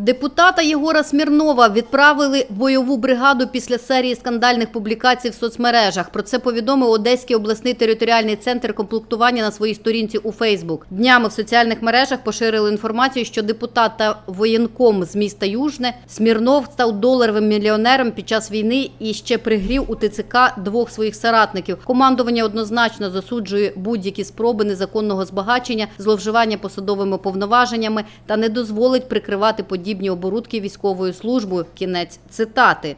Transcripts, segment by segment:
Депутата Єгора Смірнова відправили в бойову бригаду після серії скандальних публікацій в соцмережах. Про це повідомив Одеський обласний територіальний центр комплектування на своїй сторінці у Фейсбук. Днями в соціальних мережах поширили інформацію, що депутат та воєнком з міста Южне Смірнов став доларовим мільйонером під час війни і ще пригрів у ТЦК двох своїх соратників. Командування однозначно засуджує будь-які спроби незаконного збагачення, зловживання посадовими повноваженнями та не дозволить прикривати подібні оборудки військовою службою. Кінець цитати.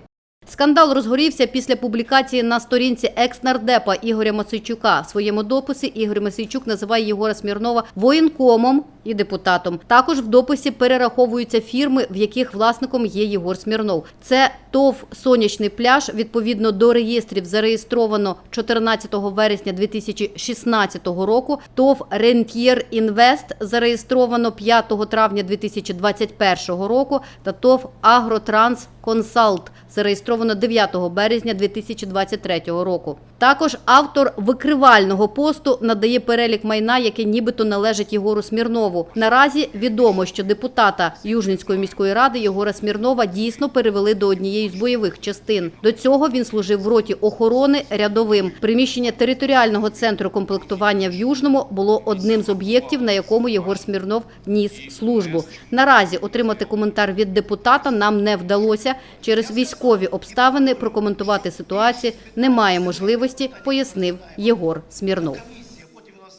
Скандал розгорівся після публікації на сторінці екс-нардепа Ігоря Масийчука. В своєму дописі Ігор Масийчук називає Єгора Смірнова воєнкомом і депутатом. Також в дописі перераховуються фірми, в яких власником є Єгор Смірнов. Це ТОВ Сонячний пляж. Відповідно до реєстрів зареєстровано 14 вересня 2016 року. ТОВ Рентьєр Інвест зареєстровано 5 травня 2021 року. Та ТОВ Агротранс Консалт зареєстровано 9 березня 2023 року. Також автор викривального посту надає перелік майна, яке нібито належить Єгору Смірнову. Наразі відомо, що депутата Южненської міської ради Єгора Смірнова дійсно перевели до однієї з бойових частин. До цього він служив в роті охорони рядовим. Приміщення територіального центру комплектування в Южному було одним з об'єктів, на якому Єгор Смірнов ніс службу. Наразі отримати коментар від депутата нам не вдалося. Через військові обставини прокоментувати ситуацію немає можливості, пояснив Єгор Смірнов.